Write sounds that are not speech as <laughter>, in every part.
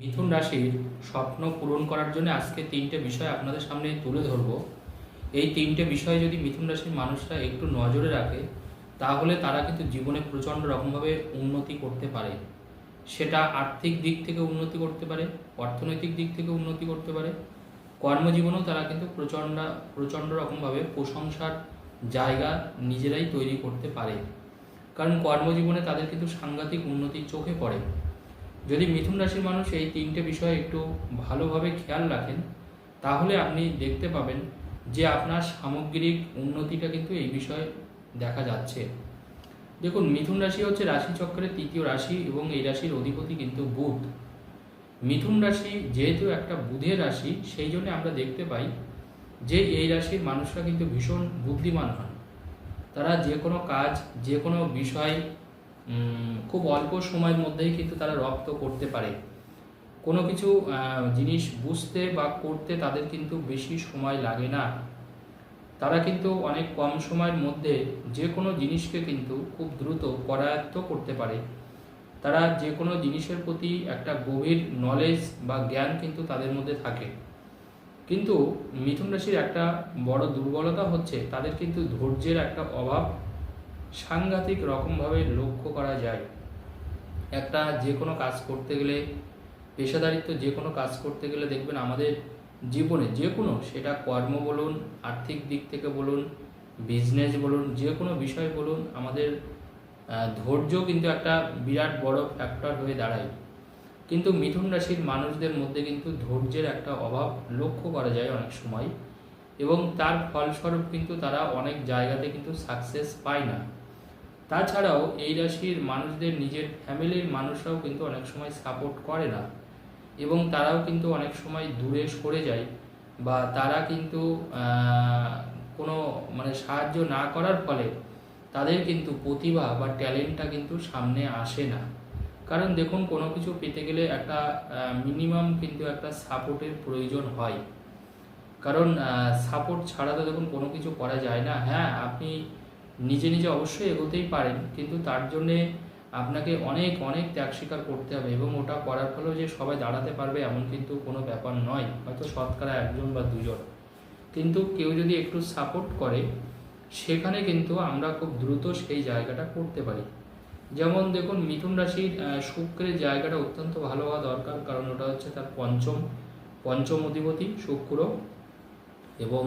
মিথুন রাশির স্বপ্ন পূরণ করার জন্য আজকে তিনটে বিষয় আপনাদের সামনে তুলে ধরবো। এই তিনটে বিষয়ে যদি মিথুন রাশির মানুষরা একটু নজরে রাখে, তাহলে তারা কিন্তু জীবনে প্রচণ্ড রকমভাবে উন্নতি করতে পারে। সেটা আর্থিক দিক থেকে উন্নতি করতে পারে, অর্থনৈতিক দিক থেকে উন্নতি করতে পারে। কর্মজীবনেও তারা কিন্তু প্রচণ্ড প্রচণ্ড রকমভাবে প্রশংসার জায়গা নিজেরাই তৈরি করতে পারে। কারণ কর্মজীবনে তাদের কিন্তু সাংঘাতিক উন্নতি চোখে পড়ে। যদি মিথুন রাশির মানুষ এই তিনটে বিষয়ে একটু ভালোভাবে খেয়াল রাখেন, তাহলে আপনি দেখতে পাবেন যে আপনার সামগ্রিক উন্নতিটা কিন্তু এই বিষয়ে দেখা যাচ্ছে। দেখুন, মিথুন রাশি হচ্ছে রাশিচক্রের তৃতীয় রাশি এবং এই রাশির অধিপতি কিন্তু বুধ। মিথুন রাশি যেহেতু একটা বুধের রাশি, সেই জন্য আমরা দেখতে পাই যে এই রাশির মানুষরা কিন্তু ভীষণ বুদ্ধিমান হন। তারা যে কোনো কাজ, যে কোনো বিষয় খুব অল্প সময়ের মধ্যেই কিন্তু তারা রপ্ত করতে পারে। কোনো কিছু জিনিস বুঝতে বা করতে তাদের কিন্তু বেশি সময় লাগে না। তারা কিন্তু অনেক কম সময়ের মধ্যে যে কোনো জিনিসকে কিন্তু খুব দ্রুত করায়ত্ত করতে পারে। তারা যে কোনো জিনিসের প্রতি একটা গভীর নলেজ বা জ্ঞান কিন্তু তাদের মধ্যে থাকে। কিন্তু মিথুন রাশির একটা বড় দুর্বলতা হচ্ছে তাদের কিন্তু ধৈর্যের একটা অভাব সাংঘাতিক রকমভাবে লক্ষ্য করা যায়। একটা যে কোনো কাজ করতে গেলে, পেশাদারিত্ব যে কোনো কাজ করতে গেলে দেখবেন আমাদের জীবনে যে কোনো সেটা কর্ম বলুন, আর্থিক দিক থেকে বলুন বিজনেস বলুন যে কোনো বিষয় বলুন, আমাদের ধৈর্য কিন্তু একটা বিরাট বড় ফ্যাক্টর হয়ে দাঁড়ায়। কিন্তু মিথুন রাশির মানুষদের মধ্যে কিন্তু ধৈর্যের একটা অভাব লক্ষ্য করা যায় অনেক সময় এবং তার ফলস্বরূপ কিন্তু তারা অনেক জায়গাতে কিন্তু সাকসেস পায় না। তাছাড়াও এই রাশির মানুষদের নিজের ফ্যামিলির মানুষরাও কিন্তু অনেক সময় সাপোর্ট করে না এবং তারাও কিন্তু অনেক সময় দূরে সরে যায় বা তারা কিন্তু কোনো মানে সাহায্য না করার ফলে তাদের কিন্তু প্রতিভা বা ট্যালেন্টটা কিন্তু সামনে আসে না। কারণ দেখুন, কোনো কিছু পেতে গেলে একটা মিনিমাম কিন্তু একটা সাপোর্টের প্রয়োজন হয়। কারণ সাপোর্ট ছাড়া তো দেখুন কোনো কিছু করা যায় না। হ্যাঁ আপনি নিজে নিজে অবশ্যই এগোতেই পারেন, কিন্তু তার জন্যে আপনাকে অনেক অনেক ত্যাগ স্বীকার করতে হবে এবং ওটা করার ফলেও যে সবাই দাঁড়াতে পারবে এমন কিন্তু কোনো ব্যাপার নয়, হয়তো শতকরা একজন বা দুজন। কিন্তু কেউ যদি একটু সাপোর্ট করে, সেখানে কিন্তু আমরা খুব দ্রুত সেই জায়গাটা করতে পারি। যেমন দেখুন, মিথুন রাশির শুক্রের জায়গাটা অত্যন্ত ভালো হওয়া দরকার, কারণ ওটা হচ্ছে তার পঞ্চম পঞ্চম অধিপতি শুক্র এবং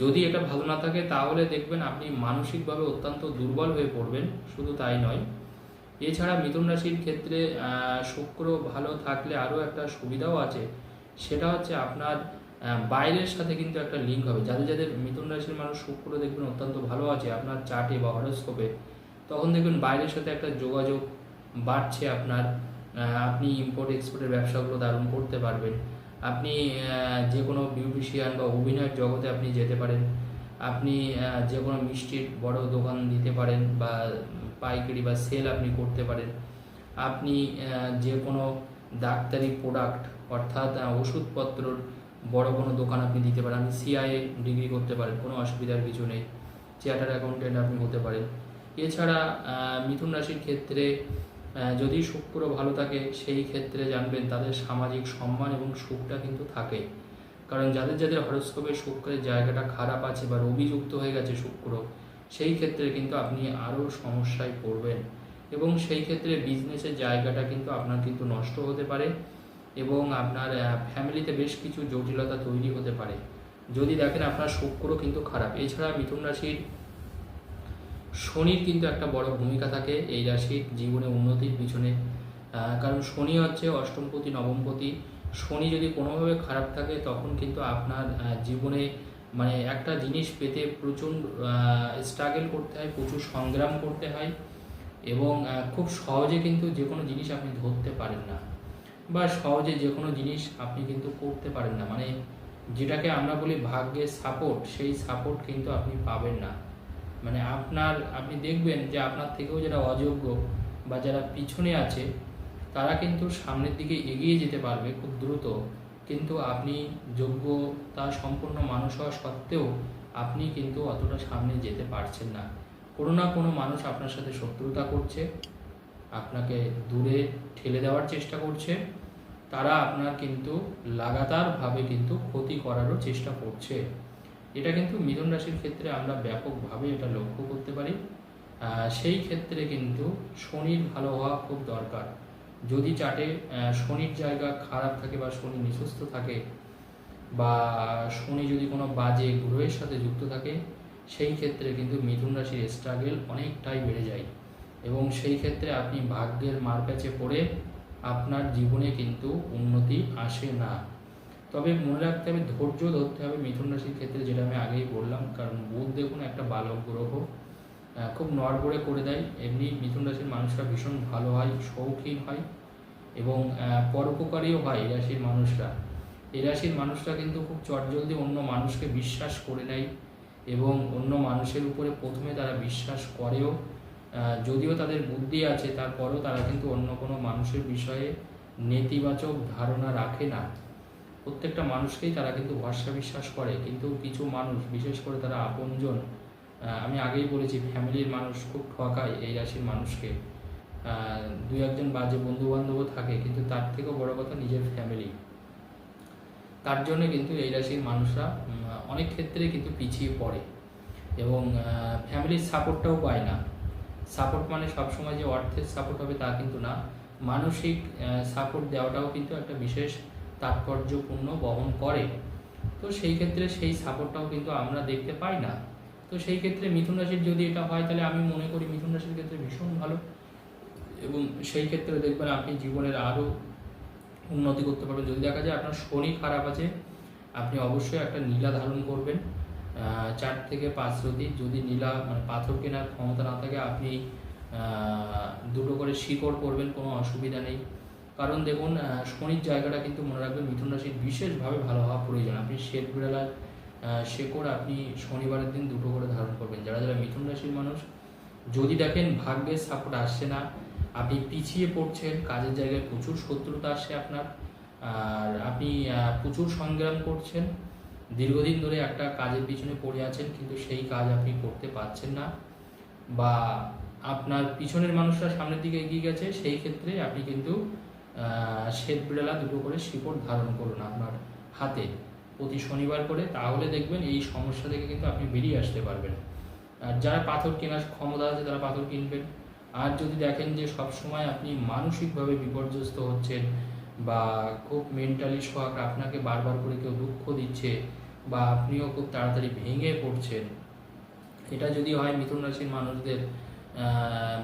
যদি এটা ভালো না থাকে, তাহলে দেখবেন আপনি মানসিকভাবে অত্যন্ত দুর্বল হয়ে পড়বেন, শুধু তাই নয়। এছাড়া মিথুন রাশির ক্ষেত্রে শুক্র ভালো থাকলে আরও একটা সুবিধাও আছে। সেটা হচ্ছে আপনার বাইরের সাথে কিন্তু একটা লিঙ্ক হবে। যাদের যাদের মিথুন রাশির মানুষ শুক্র দেখবেন অত্যন্ত ভালো আছে, আপনার চার্টে বা হরস্কোপে, তখন দেখবেন বাইরের সাথে একটা যোগাযোগ বাড়ছে আপনার। আপনি ইম্পোর্ট এক্সপোর্টের ব্যবসাগুলো দারুণ করতে পারবেন। আপনি যে কোনো বিউটিশিয়ান বা অভিনয়ের জগতে আপনি যেতে পারেন। আপনি যে কোনো মিষ্টির বড় দোকান দিতে পারেন বা পাইকারি বা সেল আপনি করতে পারেন। আপনি যে কোনো ডাক্তারি প্রোডাক্ট অর্থাৎ ওষুধপত্রর বড় কোনো দোকান আপনি দিতে পারেন। আপনি সিআইএ ডিগ্রি করতে পারেন, কোনো অসুবিধার কিছু নেই। চার্টার অ্যাকাউন্টেন্ট আপনি হতে পারেন। এছাড়া মিথুন রাশির ক্ষেত্রে যদি শুক্র ভালো থাকে, সেই ক্ষেত্রে জানবেন তাদের সামাজিক সম্মান এবং সুখটা কিন্তু থাকে। কারণ যাদের যাদের হরস্কোপে শুক্রের জায়গাটা খারাপ আছে বা রবিযুক্ত হয়ে গেছে শুক্র সেই ক্ষেত্রে কিন্তু আপনি আরও সমস্যায় পড়বেন। এবং সেই ক্ষেত্রে বিজনেসের জায়গাটা কিন্তু আপনার কিন্তু নষ্ট হতে পারে এবং আপনার ফ্যামিলিতে বেশ কিছু জটিলতা তৈরি হতে পারে। যদি দেখেন আপনার শুক্র কিন্তু খারাপ, এছাড়া মিথুন রাশির শনির কিন্তু একটা বড় ভূমিকা থাকে এই রাশির জীবনে উন্নতির পিছনে। কারণ শনি হচ্ছে অষ্টমপতি, নবমপতি। শনি যদি কোনোভাবে খারাপ থাকে, তখন কিন্তু আপনার জীবনে মানে একটা জিনিস পেতে প্রচুর স্ট্রাগল করতে হয়, প্রচুর সংগ্রাম করতে হয় এবং খুব সহজে কিন্তু যে কোনো জিনিস আপনি ধরতে পারেন না বা সহজে যে কোনো জিনিস আপনি কিন্তু করতে পারেন না। মানে যেটাকে আমরা বলি ভাগ্যের সাপোর্ট সেই সাপোর্ট কিন্তু আপনি পাবেন না। মানে আপনার, আপনি দেখবেন যে আপনার থেকেও যারা অযোগ্য বা যারা পিছনে আছে, তারা কিন্তু সামনের দিকে এগিয়ে যেতে পারবে খুব দ্রুত। কিন্তু আপনি যোগ্যতা সম্পূর্ণ মানুষ হওয়া সত্ত্বেও আপনি কিন্তু অতটা সামনে যেতে পারছেন না। কোনো না কোনো মানুষ আপনার সাথে শত্রুতা করছে, আপনাকে দূরে ঠেলে দেওয়ার চেষ্টা করছে, তারা আপনার কিন্তু লাগাতারভাবে কিন্তু ক্ষতি করারও চেষ্টা করছে। এটা কিন্তু মিথুন রাশির ক্ষেত্রে আমরা ব্যাপকভাবে এটা লক্ষ্য করতে পারি। সেই ক্ষেত্রে কিন্তু শনির ভালো হওয়া খুব দরকার। যদি চাটে শনির জায়গা খারাপ থাকে বা শনি নিঃস্বস্ত থাকে বা শনি যদি কোনো বাজে গ্রহের সাথে যুক্ত থাকে, সেই ক্ষেত্রে কিন্তু মিথুন রাশির স্ট্রাগেল অনেকটাই বেড়ে যায়। এবং সেই ক্ষেত্রে আপনি ভাগ্যের মারপ্যাচে পড়ে আপনার জীবনে কিন্তু উন্নতি আসে না। তবে মনে রাখতে হবে, ধৈর্য ধরতে হবে মিথুন রাশির ক্ষেত্রে, যেটা আমি আগেই বললাম। কারণ বুধ দেখুন একটা বালক গ্রহ খুব নড়বড়ে করে দেয়। এমনি মিথুন রাশির মানুষরা ভীষণ ভালো হয়, শৌখিন হয় এবং পরোপকারীও হয় এই রাশির মানুষরা। এই রাশির মানুষরা কিন্তু খুব চটজলদি অন্য মানুষকে বিশ্বাস করে নেয় এবং অন্য মানুষের উপরে প্রথমে তারা বিশ্বাস করেও যদিও তাদের বুদ্ধি আছে, তারপরেও তারা কিন্তু অন্য কোনো মানুষের বিষয়ে নেতিবাচক ধারণা রাখে না। প্রত্যেকটা মানুষকেই তারা কিন্তু ভরসা বিশ্বাস করে, কিন্তু কিছু মানুষ, বিশেষ করে তারা আপনজন আমি আগেই বলেছি ফ্যামিলির মানুষ খুব ঠকায় এই রাশির মানুষকে। দু একজন বাজে বন্ধু বান্ধবও থাকে, কিন্তু তার থেকেও বড় কথা নিজের ফ্যামিলি তার জন্য কিন্তু এই রাশির মানুষরা অনেক ক্ষেত্রে কিন্তু পিছিয়ে পড়ে। এবং ফ্যামিলির সাপোর্টটাও পায় না। সাপোর্ট মানে সবসময় যে অর্থের সাপোর্ট হবে তা কিন্তু না। মানসিক সাপোর্ট দেওয়াটাও কিন্তু একটা বিশেষ তাৎপর্যপূর্ণ বহন করে। তো সেই ক্ষেত্রে সেই সাপোর্টটাও কিন্তু আমরা দেখতে পাই না। তো সেই ক্ষেত্রে মিথুন রাশির যদি এটা হয়, তাহলে আমি মনে করি মিথুন রাশির ক্ষেত্রে ভীষণ ভালো। এবং সেই ক্ষেত্রে দেখবেন আপনি জীবনের আরও উন্নতি করতে পারবেন। যদি দেখা যায় আপনার শনি খারাপ আছে, আপনি অবশ্যই একটা নীলা ধারণ করবেন। চার থেকে পাঁচ রতি যদি নীলা মানে পাথর কেনার ক্ষমতা না থাকে, আপনি দুটো করে শিকড় করবেন কোনো অসুবিধা নেই। কারণ দেখুন শনির জায়গাটা কিন্তু মনে রাখবেন মিথুন রাশির বিশেষভাবে ভালো হওয়া প্রয়োজন। আপনি শ্বেত বিড়ালার শেকড় আপনি শনিবারের দিন দুটো করে ধারণ করবেন। যারা যারা মিথুন রাশির মানুষ, যদি দেখেন ভাগ্যের সাপোর্ট আসছে না, আপনি পিছিয়ে পড়ছেন, কাজের জায়গায় প্রচুর শত্রুতা আসছে আপনার, আর আপনি প্রচুর সংগ্রাম করছেন, দীর্ঘদিন ধরে একটা কাজের পিছনে পড়ে আছেন, কিন্তু সেই কাজ আপনি করতে পারছেন না, বা আপনার পিছনের মানুষরা সামনের দিকে এগিয়ে গেছে, সেই ক্ষেত্রে আপনি কিন্তু আহ, শ্বেত বিড়ালা দুটো করে শিকড় ধারণ করুন আপনার হাতে। প্রতি শনিবার করে। তাহলে দেখবেন এই সমস্যা থেকে কিন্তু আপনি বেরিয়ে আসতে পারবেন। আর যারা পাথর কেনার ক্ষমতা আছে তারা পাথর কিনবেন। আর যদি দেখেন যে সব সময় আপনি মানসিকভাবে বিপর্যস্ত হচ্ছেন বা খুব মেন্টালি শখ আপনাকে বারবার করে কেউ দুঃখ দিচ্ছে বা আপনিও খুব তাড়াতাড়ি ভেঙে পড়ছেন এটা যদি হয় মিথুন রাশির মানুষদের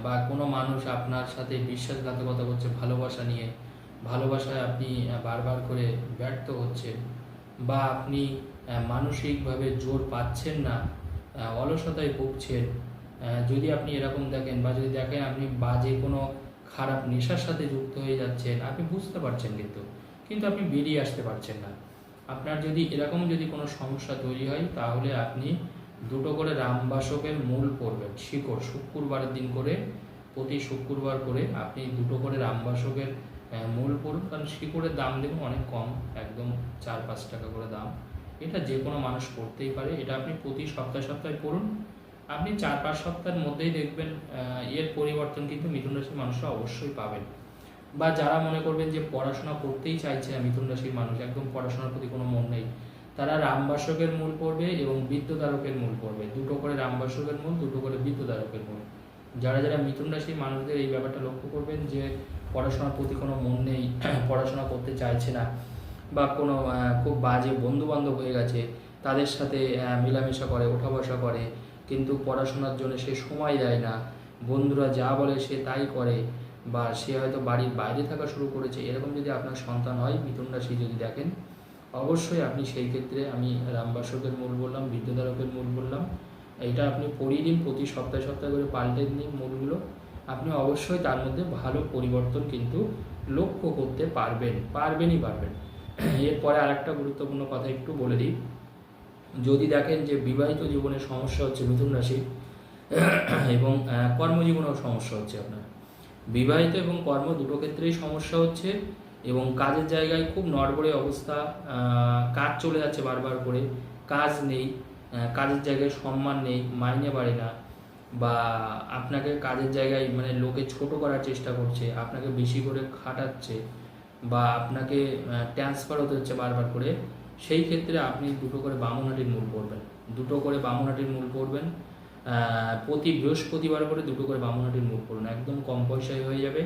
বা কোনো মানুষ আপনার সাথে বিশ্বাসঘাতকতা করছে, ভালোবাসা নিয়ে, ভালোবাসায় আপনি বারবার করে ব্যর্থ হচ্ছেন বা আপনি মানসিকভাবে জোর পাচ্ছেন না অলসতায় ভুগছেন যদি আপনি এরকম দেখেন বা যদি দেখেন আপনি বাজে কোনো খারাপ নেশার সাথে যুক্ত হয়ে যাচ্ছেন, আপনি বুঝতে পারছেন কিন্তু কিন্তু আপনি বেরিয়ে আসতে পারছেন না। আপনার যদি এরকম যদি কোনো সমস্যা তৈরি হয়, তাহলে আপনি দুটো করে রামবাসকের মূল পড়বেন, শিকড়, শুক্রবারের দিন করে, প্রতি শুক্রবার করে আপনি দুটো করে রামবাসকের মূল পড়ুন, কারণ শিকড়ের দাম দেখুন অনেক কম, একদম চার পাঁচ টাকা করে দাম। এটা যে কোনো মানুষ করতেই পারে, এটা আপনি প্রতি সপ্তাহে সপ্তাহে পড়ুন। আপনি চার পাঁচ সপ্তাহের মধ্যেই দেখবেন এর পরিবর্তন কিন্তু মিথুন রাশির মানুষরা অবশ্যই পাবেন। বা যারা মনে করবেন যে পড়াশোনা করতেই চাইছে মিথুন রাশির মানুষ, একদম পড়াশোনার প্রতি কোনো মন নেই তারা রামবাসকের মূল পড়বে এবং বিদ্যুদারকের মূল পড়বে। দুটো করে রামবাসকের মূল, দুটো করে বিদ্যুদারকের মূল। যারা যারা মিথুন রাশির মানুষদের এই ব্যাপারটা লক্ষ্য করবেন যে, পড়াশোনার প্রতি কোনো মন নেই, <clears throat> পড়াশোনা করতে চাইছে না, বা কোনো খুব বাজে বন্ধু বান্ধব হয়ে গেছে, তাদের সাথে মেলামেশা করে ওঠা বসা করে, কিন্তু পড়াশোনার জন্য সে সময় দেয় না। বন্ধুরা যা বলে সে তাই করে, বা সে হয়তো বাড়ির বাইরে থাকা শুরু করেছে। এরকম যদি আপনার সন্তান হয়, মিথুন রাশি যদি দেখেন অবশ্যই আপনি সেই ক্ষেত্রে আমি রামবাসকের মূল বললাম বিদ্যাধারকের মূল বললাম। এটা আপনি পড়িয়ে দিন, প্রতি সপ্তাহে সপ্তাহে করে পাল্টে দিন মূলগুলো। আপনি অবশ্যই তার মধ্যে ভালো পরিবর্তন কিন্তু লক্ষ্য করতে পারবেন, পারবেনই পারবেন। এরপরে আরেকটা গুরুত্বপূর্ণ কথা একটু বলে দিই। যদি দেখেন যে বিবাহিত জীবনে সমস্যা হচ্ছে মিথুন রাশি, এবং কর্মজীবনেও সমস্যা হচ্ছে আপনার। বিবাহিত এবং কর্ম দুটো ক্ষেত্রেই সমস্যা হচ্ছে। এবং কাজের জায়গায় খুব নড়বড়ে অবস্থা কাজ চলে যাচ্ছে বারবার করে। কাজ নেই কাজের জায়গায় সম্মান নেই, মাইনে বাড়ে না। বা আপনাকে কাজের জায়গায় মানে লোকে ছোট করার চেষ্টা করছে, আপনাকে বেশি করে খাটাচ্ছে বা আপনাকে ট্রান্সফার হতে হচ্ছে বারবার করে, সেই ক্ষেত্রে আপনি দুটো করে বামুনহাটির মূল পড়বেন দুটো করে বামুনহাটির মূল পড়বেন প্রতি বৃহস্পতিবার করে দুটো করে বামুনহাটির মূল পড়ুন একদম কম পয়সায় হয়ে যাবে।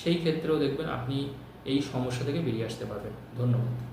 সেই ক্ষেত্রেও দেখবেন আপনি এই সমস্যা থেকে বেরিয়ে আসতে পারবেন। ধন্যবাদ।